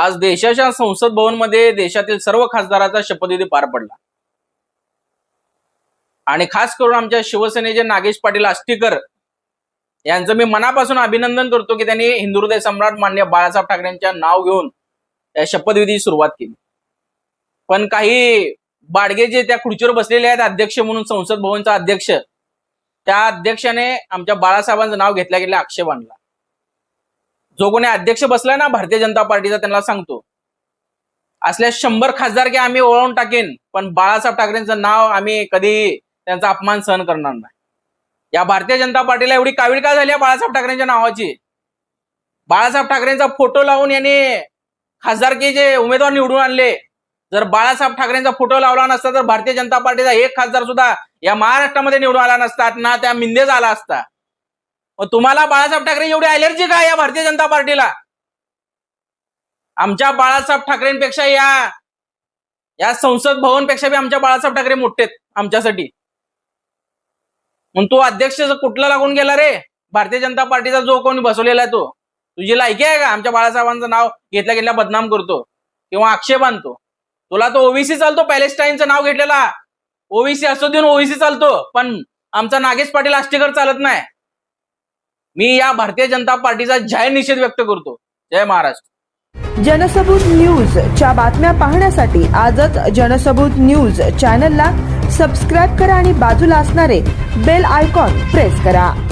आज देशाच्या संसद भवनमध्ये देशातील सर्व खासदाराचा शपथविधी पार पडला. आणि खास करून आमच्या शिवसेनेचे नागेश पाटील आष्टीकर यांचं मी मनापासून अभिनंदन करतो की त्यांनी हिंदुहृदय सम्राट मान्य बाळासाहेब ठाकरेंच्या नाव घेऊन या शपथविधी सुरुवात केली. पण काही बाडगे जे त्या खुर्चीवर बसलेले आहेत अध्यक्ष म्हणून संसद भवनचा अध्यक्ष त्या अध्यक्षाने आमच्या बाळासाहेबांचं नाव घेतल्या गेल्या आक्षेप आणला जो कोणी अध्यक्ष बसलाय ना भारतीय जनता पार्टीचा त्यांना सांगतो. असल्या शंभर खासदार की आम्ही ओळवून टाकेन पण बाळासाहेब ठाकरेंचं नाव आम्ही कधी त्यांचा अपमान सहन करणार नाही. या भारतीय जनता पार्टीला एवढी कावीळ का झाली आहे बाळासाहेब ठाकरेंच्या नावाची? बाळासाहेब ठाकरेंचा फोटो लावून यांनी खासदारकीचे उमेदवार निवडून आणले. जर बाळासाहेब ठाकरेंचा फोटो लावला नसता तर भारतीय जनता पार्टीचा एक खासदार सुद्धा या महाराष्ट्रामध्ये निवडून आला नसता ना त्या मिंदेच आला असता. मग तुम्हाला बाळासाहेब ठाकरे एवढी अलर्जी काय या भारतीय जनता पार्टीला? आमच्या बाळासाहेब ठाकरेंपेक्षा या या संसद भवनपेक्षा बी आमच्या बाळासाहेब ठाकरे मोठे आहेत आमच्यासाठी. मग तू अध्यक्ष कुठला लागून गेला रे? भारतीय जनता पार्टीचा जो कोणी बसवलेला आहे तो. तुझी लायकी आहे का? आमच्या बाळासाहेबांचं नाव घेतल्या घेतल्या बदनाम करतो. किंवा आक्षेप आणतो. तुला तो ओबीसी चालतो पॅलेस्टाईनचं नाव घेतलेला. ओबीसी असो देऊन ओबीसी चालतो. पण आमचा नागेश पाटील आष्टीकर चालत नाही. मी या भारतीय जनता पार्टीचा जाहीर निषेध व्यक्त करतो. जय महाराष्ट्र. जनसबूत न्यूज च्या बातम्या पाहण्यासाठी आजच जनसबूत न्यूज चॅनलला सबस्क्राईब करा आणि बाजूला असणारे बेल आयकॉन प्रेस करा.